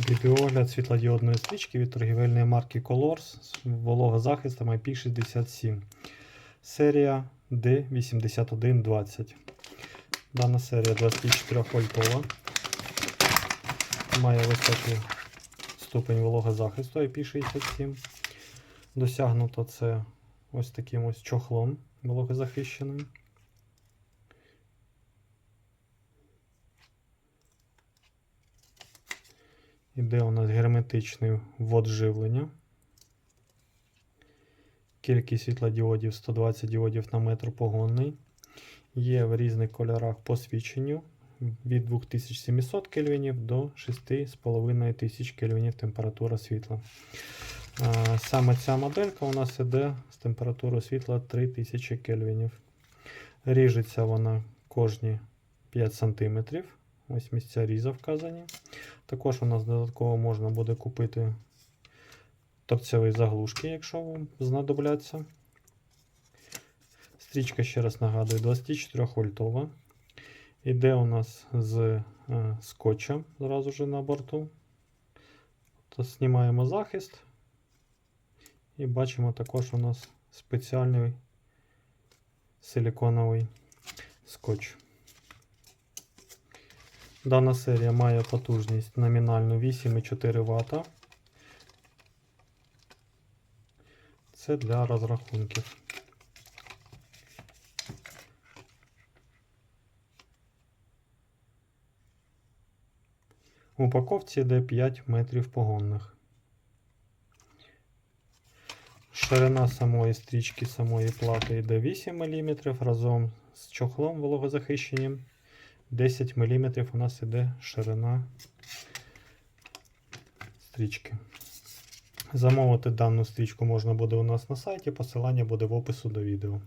Відеогляд світлодіодної стрічки від торгівельної марки Colors з вологозахистом IP67. Серія D8120. Дана серія 24 вольтова. Має високий ступень вологозахисту IP67. Досягнуто це ось таким ось чохлом вологозахищеним. Іде у нас герметичний ввод живлення. Кількість світлодіодів 120 діодів на метр погонний. Є в різних кольорах по свіченню від 2700 кельвінів до 6500 кельвінів температура світла. Саме ця моделька у нас іде з температурою світла 3000 кельвінів. Ріжеться вона кожні 5 см. Ось місця різа вказані. Також у нас додатково можна буде купити торцеві заглушки, якщо вам знадобляться. Стрічка, ще раз нагадую, 24 вольтова. Іде у нас з е, скотча зразу ж на борту. То знімаємо захист. І бачимо також у нас спеціальний силіконовий скотч. Дана серія має потужність номінальну 8,4 Вт. Це для розрахунків. В упаковці йде 5 метрів погонних. Ширина самої стрічки самої плати йде 8 мм разом з чохлом вологозахищеним. 10 мм у нас іде ширина стрічки. Замовити дану стрічку можна буде у нас на сайті, посилання буде в опису до відео.